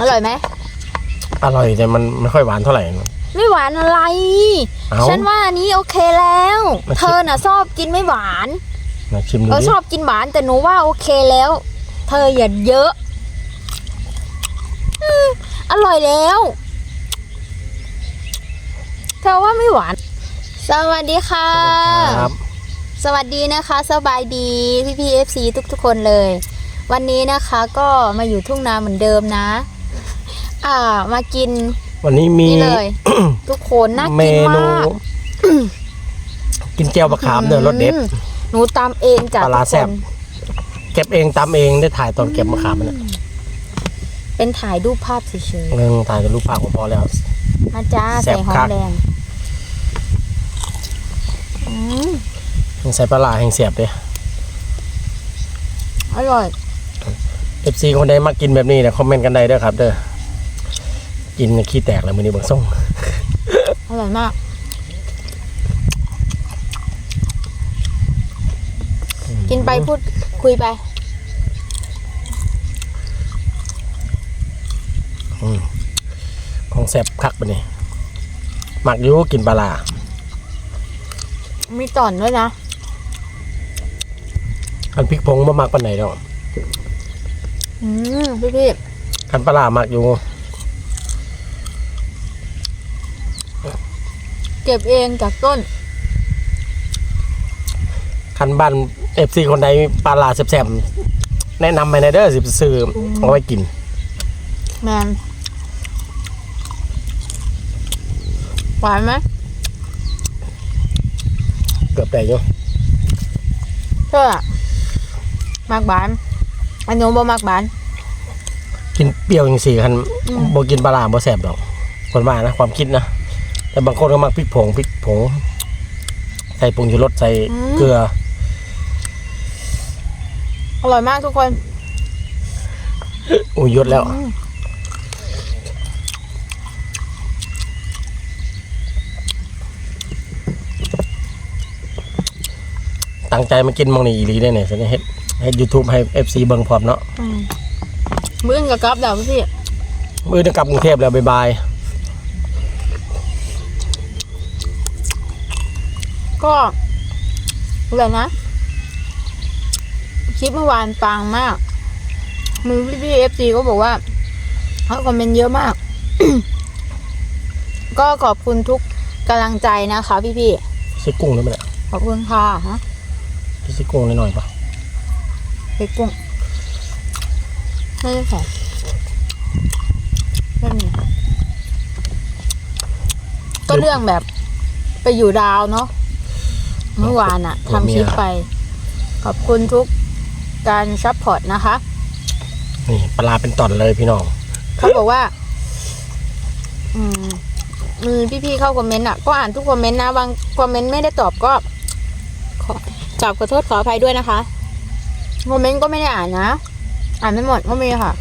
อร่อยไหมอร่อยแต่มันไม่ค่อยหวานเท่าไหร่นะไม่หวานอะไร เอ้าฉันว่าอันนี้โอเคแล้ว มาชิม เธอน่ะชอบกินไม่หวานมาชิมดูเออดิชอบกินหวานแต่หนูว่าโอเคแล้ว เธออย่าเยอะอืมอร่อยแล้ว เธอว่าไม่หวาน สวัสดีค่ะ ครับ สวัสดีนะคะสบายดีพี่พีเอฟซีทุกๆคนเลย วันนี้นะคะก็มาอยู่ทุ่งนาเหมือนเดิมนะ อ่า มากินวันนี้มี นี่เลย ทุกคนน่าเมกินนู มากกินแก้วบะขามเนอะรสเด็ด อืมหนูตามเองจากปลาร้าทุกแซ่คบนเก็บเองตำเองได้ถ่ายตอนเก็บมะขามมันนะเป็นถ่ายรูปภาพเฉยเรื่องถ่ายแต่รูปภาพก็พอแล้ว ๆมาจ้าแซ่ใส่บหอคัมกแดงอืมยังใส่ปลาร้าแห้งเสียบเลยอร่อย เอฟซีคนใดมากินแบบนี้เนี่ยคอมเมนต์กันได้เด้อครับ เด้อ กินขี้แตกเลยมือนี้เบิ่งส่งอร่อยมากกินไปพูดคุยไปของแซ่บคักปะนี่หมักอยูกินปลาร้ามีต่อนด้วยนะคันพริกผงบ่มักปานไหนดอกอืมพี่พี่คันปลาร้ามักอยู่ เก็บเองจากต้น คันบ้านเอฟซีคนใดมีปลาร้าแซ่บๆแนะนำไปในเด้อสิไปซื้ออเอาไว้กิน แมนหวานไหมเกือบได้อยู่เชื่อมากบานอันนู้นบ่มากบาน กินเปรี้ยวจังซี่คันอืมบ่กินปลาร้าบ่แซ่บดอกคนว่านะ ความคิดนะ แต่บางคนก็มักพริกผงพริกผง ใส่ผงชูรสใส่เกลือ อร่อยมากทุกคนอุ้ยยศแล้วอืมตั้งใจมากินหมองนี่อีหลีได้เนี่ยฉันเฮ็ดเฮ็ด YouTube ให้ FC เบิ่งพร้อมเนาะ อืมมื้ออนกับกราฟเดี๋ยวพี่ มื้อนี้กลับกรุงเทพแล้วบ๊ายบาย ก็อะไรนะ คลิปเมื่อวานปังมาก มือพี่พี่เอฟซีก็บอกว่าเขาคอมเมนต์เยอะมาก ก็ขอบคุณทุกกำลังใจนะคะพี่พี่ใส่กุ้งได้ไหมเนี่ยๆขอบคุณค่ะฮะใส่กุ้งหน่อยๆป่ะเล็กกุ้งไม่ได้ใส่ไม่มีก็เรื่องแบบไปอยู่ดาวเนาะ เมื่อวานอะทำคลิปไป ขอบคุณทุกการซัพพอร์ตนะคะ นี่ปลาร้าเป็นตอนเลยพี่น้องเขาบอกว่า อืมมีพี่ๆเข้าคอมเมนต์อะก็อ่านทุกคอมเมนต์นะบางคอมเมนต์ไม่ได้ตอบก็ขอกราบขอโทษขออภัยด้วยนะคะคอมเมนต์ก็ไม่ได้อ่านนะ อ่านไม่หมดก็มีค่ะ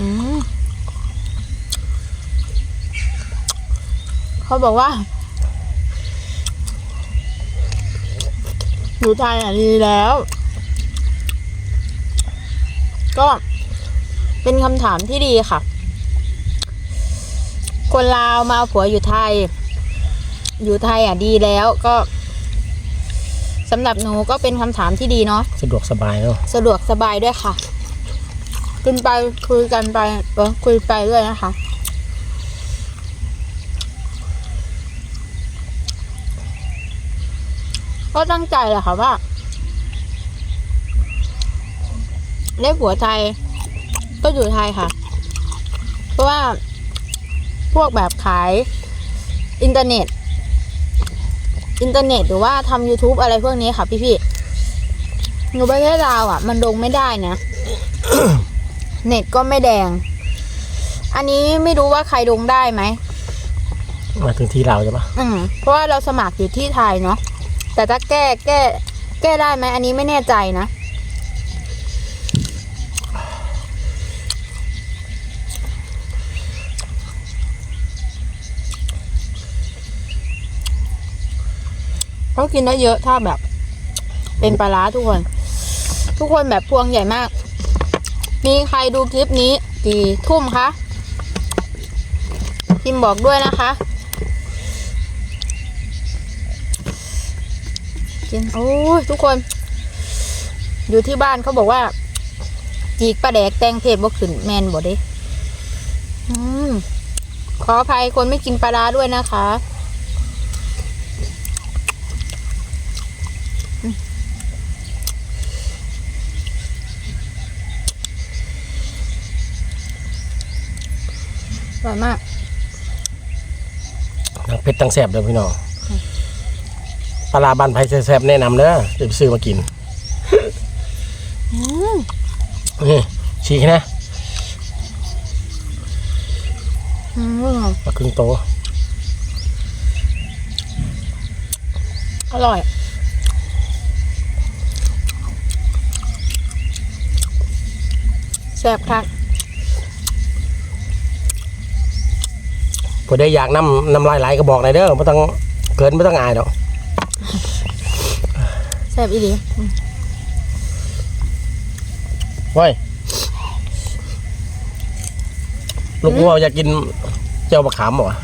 อืม เขาบอกว่าอยู่ไทยอะดีแล้ว ก็เป็นคำถามที่ดีค่ะ คนลาวมาเอาผัวอยู่ไทย อยู่ไทยอะดีแล้วก็สำหรับหนูก็เป็นคำถามที่ดีเนาะสะดวกสบายเนาะสะดวกสบายด้วยค่ะคุนไปคุยกันไปเออคุยไปด้วยนะคะ ก็ตั้งใจแหละค่ะว่าได้ผัวไทยก็อยู่ไทยค่ะ เพราะว่าพวกแบบขายอินเทอร์เน็ต อินเทอร์เน็ตหรือว่าทำ YouTube อะไรพวกนี้ค่ะพี่ๆหนูประเทศลาวอะ มันลงไม่ได้นะ เน็ตก็ไม่แดง อันนี้ไม่รู้ว่าใครลงได้ไหมมาถึงที่เราใช่ปะอืมเพราะว่าเราสมัครอยู่ที่ไทยเนาะ แต่ถ้าแก้แก้ แก้ได้ไหมอันนี้ไม่แน่ใจนะ เขากินได้เยอะถ้าแบบ เป็นปลาร้าทุกคน ทุกคนแบบพวงใหญ่มาก มีใครดูคลิปนี้กี่ทุ่มคะพิมพ์บอกด้วยนะคะ กิน โอ้ยทุกคน อยู่ที่บ้านเขาบอกว่า จีกปลาแดกแตงเทศบ่ขึ้นแมนบ่เด้อืมขออภัยคนไม่กินปลาร้าด้วยนะคะอร่อยมาก ทั้งเผ็ดทั้งแสบเด้อพี่น้อง ปลาร้าบ้านไผ่แสบๆแนะนำเด้อเดี๋ยวไปซื้อมากินอืมนี่ฉีกนะอืมมาครึ่งโตะอร่อย แซ่บครับผู้ใดอยากน้ำน้ำลายไหลก็บอกหน่อยเด้อไม่ต้องเกินไม่ต้องอายดอกแซ่บอีดีไว้ยลูกวัวอยากกินเจ้าบะขามบ่วะ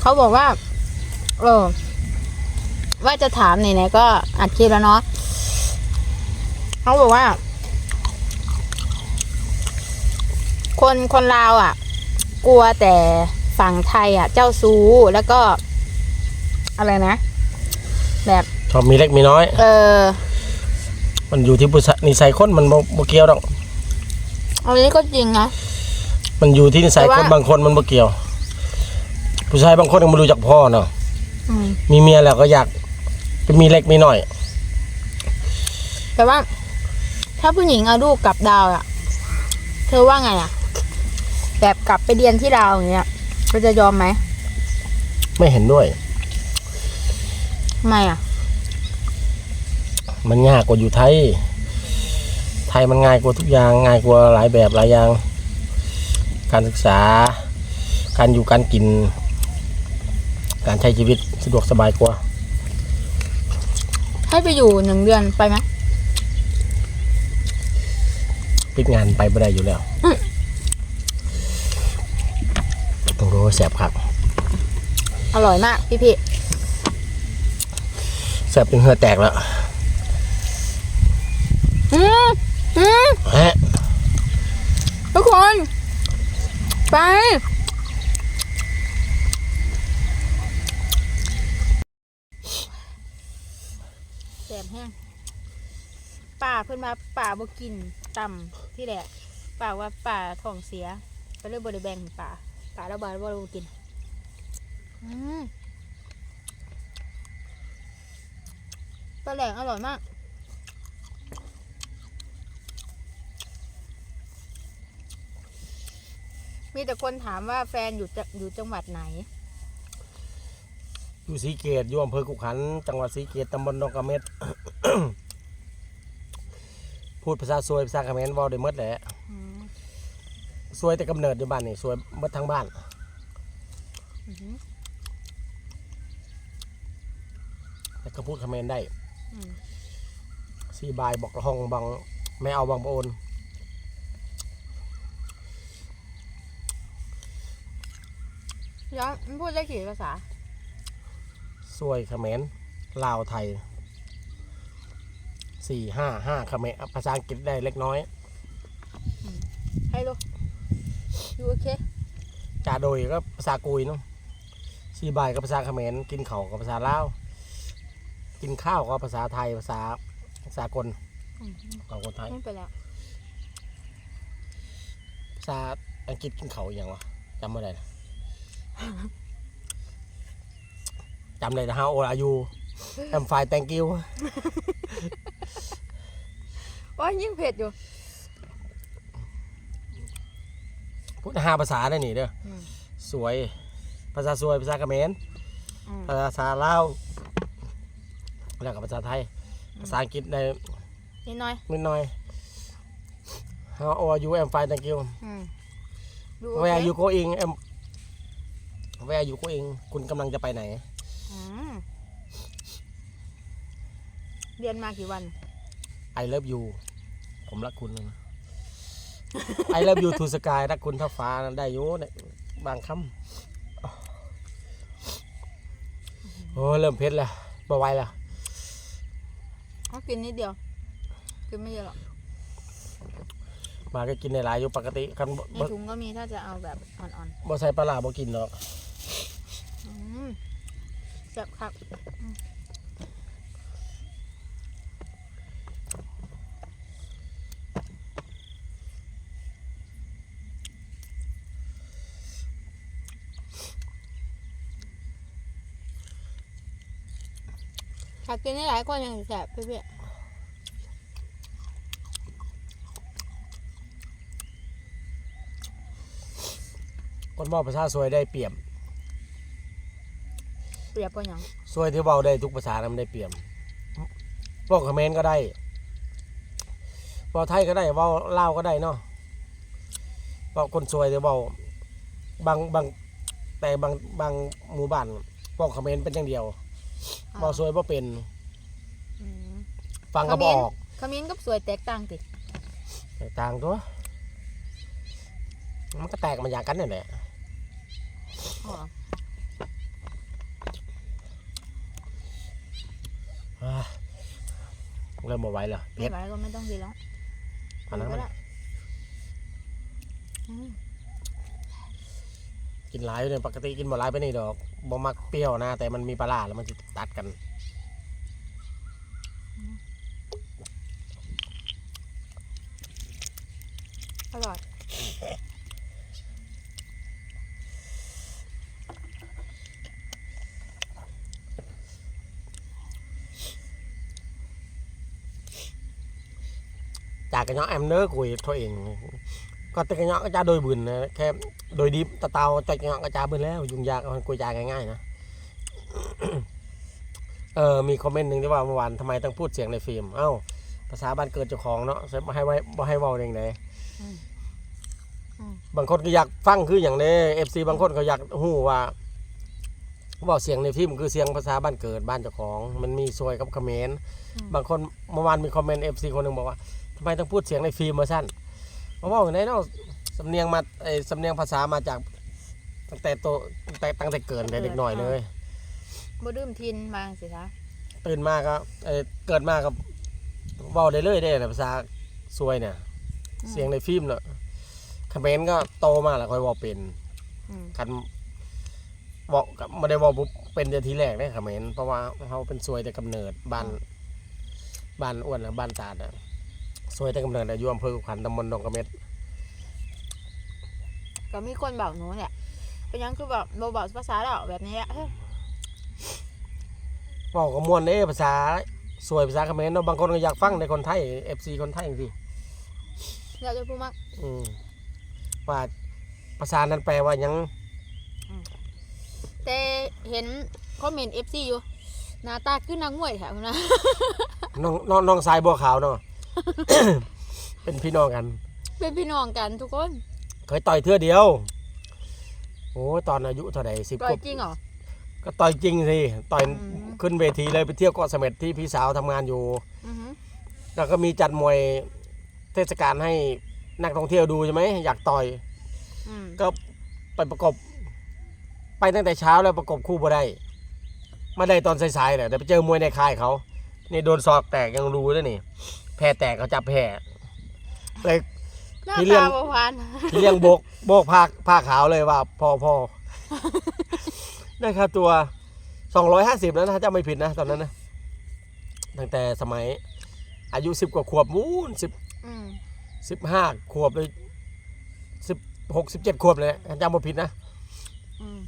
เขาบอกว่า เออ ว่าจะถามไหนๆก็อัดคลิปแล้วเนาะเขาบอกว่า คนคนลาวอะ กลัวแต่ฝั่งไทยอะ เจ้าซู้แล้วก็ อะไรนะ แบบชอบมีเล็กมีน้อย เออ มันอยู่ที่ผู้ชายนิสัยคนมันบ่บ่เกี่ยวดอก อันนี้ก็จริงนะ มันอยู่ที่นิสัยแต่คนว่า บางคนมันบ่เกี่ยว ผู้ชายบางคนก็ไม่รู้จักพ่อเนาะอืม มีเมียแล้วก็อยากจะมีเล็กมีน้อย แต่ว่า ถ้าผู้หญิงเอาลูกกลับดาวอะเธอว่าไงอะ แบบกลับไปเรียนที่ดาวอย่างเงี้ยเธอจะยอมไหมไม่เห็นด้วยทำไมอะ มันยากกว่าอยู่ไทย ไทยมันง่ายกว่าทุกอย่างง่ายกว่าหลายแบบหลายอย่าง การศึกษา การอยู่การกิน การใช้ชีวิตสะดวกสบายกว่า ให้ไปอยู่หนึ่งเดือนไปไหมปิดงานไปไม่ได้อยู่แล้ว อืม ต้องรู้ว่า แสบครับอร่อยมากพี่พี่แสบจนเหงื่อแตกแล้วอืมอืมฮะทุกคน ไปแสบแห้งป่าเพื่อนมาป่าบ่กินต่ำที่แหละป่าว่าป่าท้องเสีย ก็เลยบริแบงป่า ป่าระบายว่าเราบ่กินอืมปลาแหลงอร่อยมากมีแต่คนถามว่าแฟนอยู่จะอยู่จังหวัดไหน อยู่สีเกตอยู่อำเภอกุขัน จังหวัดสีเกตตำบลดงกระเม็ด พูดภาษาซวยภาษาเขมรเว้าได้หมดแหละ อืมซวยแต่กำเนิดอยู่บ้านนี่ซวยหมดทั้งบ้าน อือหือแต่ก็พูดเขมรได้อืมซีบายบอกละห้องบังไม่เอาบังปะโอนแล้วมันพูดได้กี่ภาษาซวยเขมรลาวไทยสี่ห้าห้าเขมรภาษาอังกฤษได้เล็กน้อย ให้ดู อยู่โอเคจ่าโดยก็ภาษากุยเนาะซีบายก็ภาษาเขมรกินเขาวกับภาษาลาวกินข้าวก็ภาษาไทยภาษาภาษากลอืมของคนไทยไม่ไปแล้วภาษาอังกฤษกินเขาวอหย่างวะจำไม่ได้นะจำเลยนะฮะโออายุแอมไฟ thank you โอ้ยยิ่งเผ็ดอยู่ พูดห้าภาษาได้นี่เด้ออืมสวย ภาษาสวย ภาษาเขมร อืมภาษาลาวแล้วก็ภาษาไทย ภาษาอังกฤษได้นิดหน่อยนิดหน่อย How are you I'm fine thank you อืมอยู่โอ Where เค are you going I'm แวร์อยู่ก็เองคุณกำลังจะไปไหน อืมเรียนมากี่วัน I love you ผมรักคุณนะ I love you to sky รักคุณเท่าฟ้านะได้อยู่เนี่ยบางคำโอ้เริ่มเผ็ดแล้วบ่ไหวแล้วเขากินนิดเดียว กินไม่เยอะหรอกมาก็กินในหลายอยู่ปกติคันบ่ในบ่ถุงก็มีถ้าจะเอาแบบอ่อนบ่ใส่ปลาร้าบ่กินหรอกๆอืมแซ่บครับ ถ้ากินได้หลายคนยังแซ่บเพี่คนบอกภาษาสวยได้เปรียบเปรียบปะยังสวยที่เว้าได้ทุกภาษานั้นได้เปรียบบอกเขมรก็ได้เว้าไทยก็ได้เว้าลาวก็ได้เนาะเว้าคนสวยที่เว้าบางบางแต่บางบางหมู่บ้านบอกเขมรเป็นอย่างเดียว เว้าสวยบ่เป็น อืมฟังก็บเขมรออกขมิ้นกับสวยแตกต่างติแตกต่างตัว มันก็แตกมาอย่างกันนี่นแหละอ๋ออ่าเริ่มบ่ไหวแล้วไม่เผ็ดไหวก็ไม่ต้องกินแล้วอันนั้นก็มันได้อืม กินหลายอยู่เนี่ยปกติกินบ่หลายไปนี่ดอกบ่มักเปรี้ยวนะ แต่มันมีปลาร้าแล้วมันจะตัดกันอร่อยจากกระเนาะแอมเนอร์กุยตัวเอง ก็แต่กระเนาะก็จะโดยบุญนะแค่โดยดิบตะเตาจอยกระเนาะก็จะบุญแล้ว ยุ่งยากมันกุยจาง่ายๆนะเออมีคอมเมนต์หนึ่งที่ว่าเมื่อวานทำไมต้องพูดเสียงในฟิล์มเอ้าภาษาบ้านเกิดเจ้าของเนาะบ่ให้ไว้บ่ให้เว้าเองไหนอืมอืมบางคนก็อยากฟังคืออย่างนี้เอฟซีบางคนก็อยากหู้ว่าว่าเสียงในฟิล์มคือเสียงภาษาบ้านเกิดบ้านเจ้าของ มันมีซวยกับเขมรอืมบางคนเมื่อวานมีคอมเมนต์เอฟซีคนหนึ่งบอกว่าทำไมต้องพูดเสียงในฟิล์มมาสั้น เพราะว่าอย่างไรเนาะสำเนียงมาไอสำเนียงภาษามาจากตั้งแต่โตตั้งแต่ตั้งแต่เกิดแต่เด็กหน่อยเลย บ่ดื่มทินบางสิคะตื่นมาก็เออเกิดมากับเว้าได้เลยได้แต่ภาษาซวยเนี่ย เสียงในฟิล์มเนาะเขมรก็โตมาแล้วค่อยเว่าเป็นอืมคันบอกกับไม่ได้บอกปุ๊บเป็นแต่ทีแรกได้เขมรเพราะว่าเขาเป็นซวยแต่กำเนิดบ้านบ้านอ้วนนะบ้านตาดอะ ซวยแต่กำเนิดอายุอำเภอขุขันธ์ตำบลดงกระเม็ดก็มีคนบอกหนูเนี่ยเป็นหยังคือแบบบ่บอกภาษาเราแบบนี้อะเฮ้ยบอกกับมวนเด้ภาษาซวยภาษาเขมรเนาะบางคนก็อยากฟังในคนไทยเอฟซีคนไทยจริงอยากจะพูดมากๆอืมว่าภาษานั้นแปลว่าหยังแต่เห็นคอมเมนต์ FC อยู่หน้าตาคือนักมวยแถวนะน้องน้องน้องสายบัวขาวเนาะ เป็นพี่น้องกัน เป็นพี่น้องกันทุกคน เคยต่อยเทื่อเดียว โอ้ยตอนอายุเท่าไหร่สิบปล่กอยว่าจริงเหรอ ก็ต่อยจริงสิต่อยอืมขึ้นเวทีเลยไปเที่ยวเกาะเสม็ดที่พี่สาวทำงานอยู่อือหือแล้วก็มีจัดมวยเทศกาลให้นักท่องเที่ยวดูใช่ไหมอยากต่อยอืมก็ไปประกบ ไปตั้งแต่เช้าแล้วประกบคู่บ่ได้มาได้ตอนสายๆเนี่ยแต่ไปเจอมวยในค่ายเขา นี่โดนศอกแตกยังรู้ด้วยนี่ แพ้แตกเขาจับแพ้เลย หน้าพี่เลี้ยตางประพานที่เลี้ยงโบกโบกผ้าผ้าขาวเลยว่าพอพอได้ค่าตัวสองร้อยห้าสิบแล้วนะถ้าจำไม่ผิดนะตอนนั้นนะตั้งแต่สมัย อายุสิบกว่าขวบมูนสิบอืมสิบห้าขวบเลยสิบหกสิบเจ็ดขวบเลยถ้าจำไม่ผิดนะอืม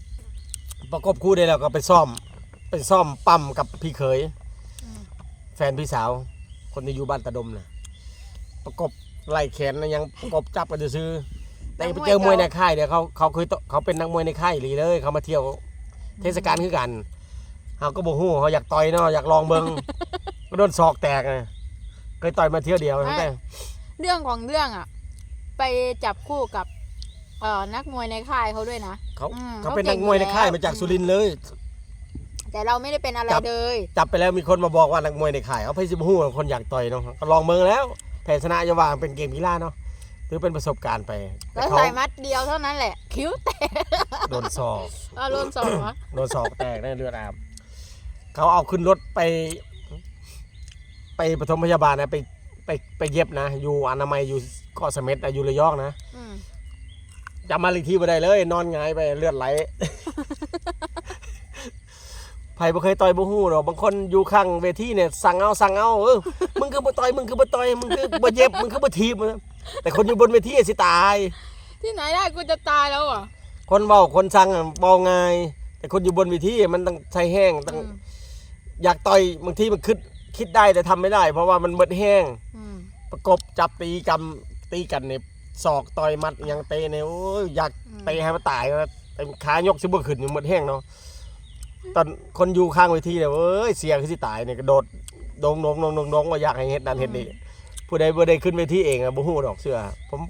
ประกบคู่ได้แล้วก็ไปซ่อม ไปซ่อมปั๊มกับพี่เขย อืม แฟนพี่สาว คนที่อยู่บ้านตะดมนะประกบไล่แขนนะยังประกบจับกันจะซื้อๆแต่ไปเจอมวยในค่ายเดี๋ยวเขาเขาเคยตเขาเป็นนักมวยในค่ายอีหลีเลย เขามาเที่ยวเทศกาลคือกันเขาก็บอกฮู้เขาอยากต่อยเนาะอยากลองเบิงก็โดนศอกแตกไงเคยต่อยมาเที่ยวเดียวตั้งแต่เรื่องของเรื่องอะ ไปจับคู่กับเอ่อนักมวยในค่ายเขาด้วยนะเขาอืมเขาเป็นเขาเก่นังกมวยในค่ายอยู่แล้วมาจากสุรินทร์เลย แต่เราไม่ได้เป็นอะไรจับเลยจับไปแล้วมีคนมาบอกว่านักมวยในค่ายเขาไปสิบหู้คนอยากต่อยเนาะก็ลองเมืองแล้วแพ้ชนะจะว่าเป็นเกมกีฬาเนาะถือเป็นประสบการณ์ไปแต่แล้วเขาใส่มัดเดียวเท่านั้นแหละ คิ้วแตกโดนสอบอารมณ์สองเหรอโดนสอบแตกในเลือดอาบเขาเอาขึ้นรถไป ไปปฐมพยาบาลนะไปไปไปเย็บนะ อยู่อนามัยอยู่เกาะเสม็ดนะอยู่ระยองนะอืมจำมาอีกทีมาได้เลย นอนหงายไปเลือดไหล ไผ่บ่เคยต่อยบ่ฮู้หรอกบางคนอยู่ข้างเวทีเนี่ยสั่งเอาสั่งเอาเออมึงคือบ่ต่อยมึงคือบ่ต่อยมึงคือบ่เย็บมึงคือบ่ทีบแต่คนอยู่บนเวทีสิตาย ที่ไหนได้กูจะตายแล้วอะคนเว้าคนสั่งอะเว้าง่ายแต่คนอยู่บนเวทีมันต้องใช้แห้งต้องอืมอยากต่อยบางทีมันคิดคิดได้แต่ทำไม่ได้ เพราะว่ามันเบิดแห้งอืมประกบจับตีกำตีกันเนี่ยศอกต่อยหมัดอยังเตะเนี่ยโอ้ยอยากเตะให้มันตายนะแต่ขายกซิบ่ขึ้นอยู่หมดแห้งเนาะ ตอนคนอยู่ข้างเวทีเนี่ยเอ้ยเสียคือสิตายเนี่ยกระโดดโดงโดงโดงโดงโดงว่าอยากให้เฮ็ดนั่นเฮ็ดนี่ผู้ใดบ่ได้ขึ้นเวทีเองอะบ่ฮู้ดอกเสื้อผม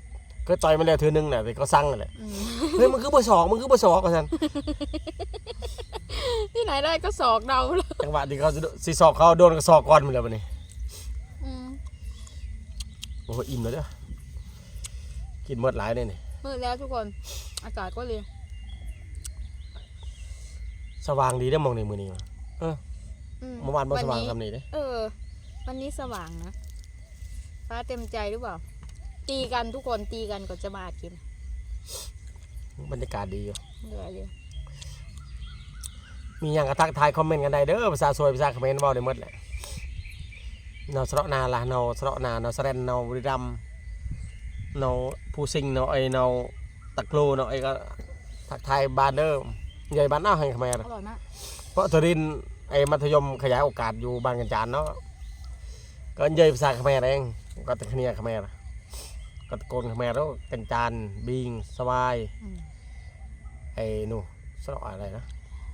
เคยต่อยมาแล้วเทื่อนึงน่ะแต่เขาสั่งนั่นแหละอืมเฮ้ยมันคือบ่ศอกมันคือบ่ศอกว่าซั่นที่ไหนได้ก็ศอกเดาเลยจังหวะที่เขาสิศอกเขาโดนกระศอกก่อนมันแล้วบัดนี้อืมโอ้โหอิ่มแล้วเด้อกินหมดหลายเลยนี่มืดแล้วทุกคน อากาศก็เลย สว่างดีได้อมองในมือนี้มาอืเมื่อวานบ่สว่างนี้ ทำนี่เด้เออ วันนี้สว่างนะ ฟ้าเต็มใจหรือเปล่า ตีกันทุกคนตีกันก่อนจะมาอัดกินบรรยากาศดีอยู่เหลือเลยมีอย่างกระทักทายคอมเมนต์กันได้เด้อภาษาสวยภาษาเขมรเว้าได้หมดแหละเนาสระนาละเนาสระนาเนาสะเรนเนาบุรีรัมย์เนาผู้สิงเนาไอเนาตะโกลเนาไอก็ทักทายบ้านเด้อ ใหญ่บ้านเนาให้เขมรอร่อยมากเพราะทรินไอมัธยมขยายโอกาสอยู่บางกันจานเนาะก็ใหญ่ภาษาเขมรเองก็ตะเคียนเขมรก็ตะโกนเขมรแล้วกันจานบิงสวายอืมไอ้หนูสระอะไรนะ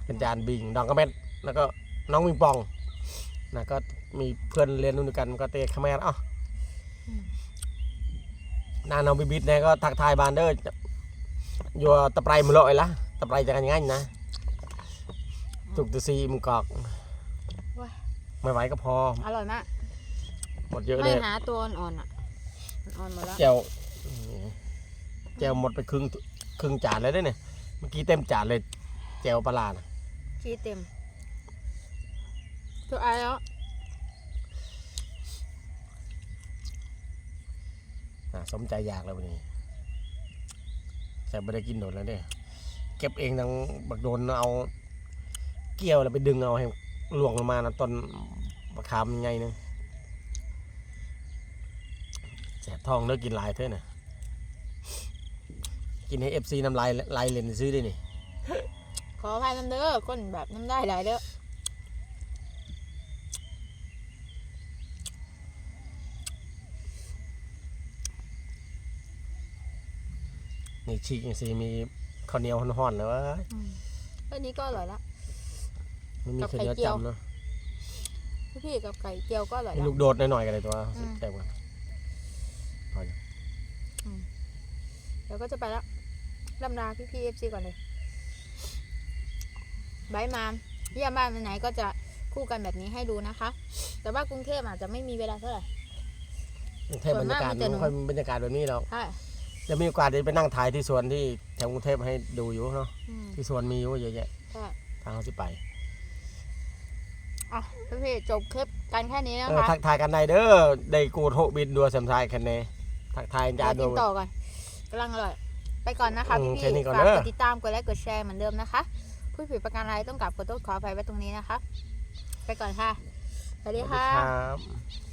เป็นจานบิงดองกระเม็ดแล้วก็น้องวิงปองนะก็มีเพื่อนเรียนนู่นด้วยกันก็เตะขแมรอะนาน้องบิบิดเนี่ยก็ทักทายบานเดอร์อยู่ตะไบมือลอยละ ตะไบจะกันง่ายนะจุกตะซีมึงกอกว้าย ไม่ไหวก็พออร่อยมาก หมดเยอะเลไม่ยหาตัวอ่อนๆอะอ่อนหมดแล้ว แจวแจวหมดไปครึ่งครึ่งจานเลยเด้อเนี่ยเมื่อกี้เต็มจานเลย แจวปลาร้านะขี้เต็มตัวไอ้แล้วอะสมใจอยากแล้ววันนี้แต่ไม่ได้กินโดนแล้วเนี่ยเก็บเองทั้งบักโดนเอา เกี่ยวแล้วไปดึงเอาให้หลวงลงมานะต้นมะขามยังไงนึงแสบท้องเลิกกินหลายเท่าน่ะกินให้เอฟซีน้ำลายลายเลนซื้อได้นี่ขออภัยน้ำเด้อคนแบบน้ำได้หลายเด้อนี่ฉีกอย่างซีมี ข้าวเหนียวห่อนๆแล้ววะอืมอันนี้ก็อร่อยละไม่มีกับข้าวเหนียวไข่เจียวจำเนาะพี่กับไก่เจียวก็อร่อยมีละลูกโดดหน่อยๆกันเลยตัวอืมแซ่บกว่าพออยู่เดี๋ยวก็จะไปแล้วลำลาพี่พีเอฟซีก่อนเลยบายมาเยี่ยมบ้านวันไหนก็จะคู่กันแบบนี้ให้ดูนะคะ แต่ว่ากรุงเทพอาจจะไม่มีเวลาเท่าไหร่เทพบรรยากาศส่วนมากมีแต่หนูไม่ค่อยมีบรรยากาศแบบนี้เราใช่จะมีโอกาสได้ไปนั่งถ่ายที่สวนที่แถวกรุงเทพให้ดูอยู่เนาะอืม ที่สวนมีอยู่เยอะแยะใช่ ทางเขาสิไปอะพี่พี่จบคลิปกันแค่นี้นะเออคะทักทายกันได้เด้อได้กูดโหบินดัวเสมทายคันเนทักทายจาเดี๋นยวดู กินต่อก่อนกำลังอร่อย ไปก่อนนะคะอืพี่มพี่แค่นี้ก่อนฝากเด้อ กดติดตามกดไลค์กดแชร์เหมือนเดิมนะคะ ผู้ผิดประการอะไรต้องกลับขอโทษขออภัยไว้ตรงนี้นะคะ ไปก่อนค่ะ สวัสสดีวัสดีค่ะ ครับ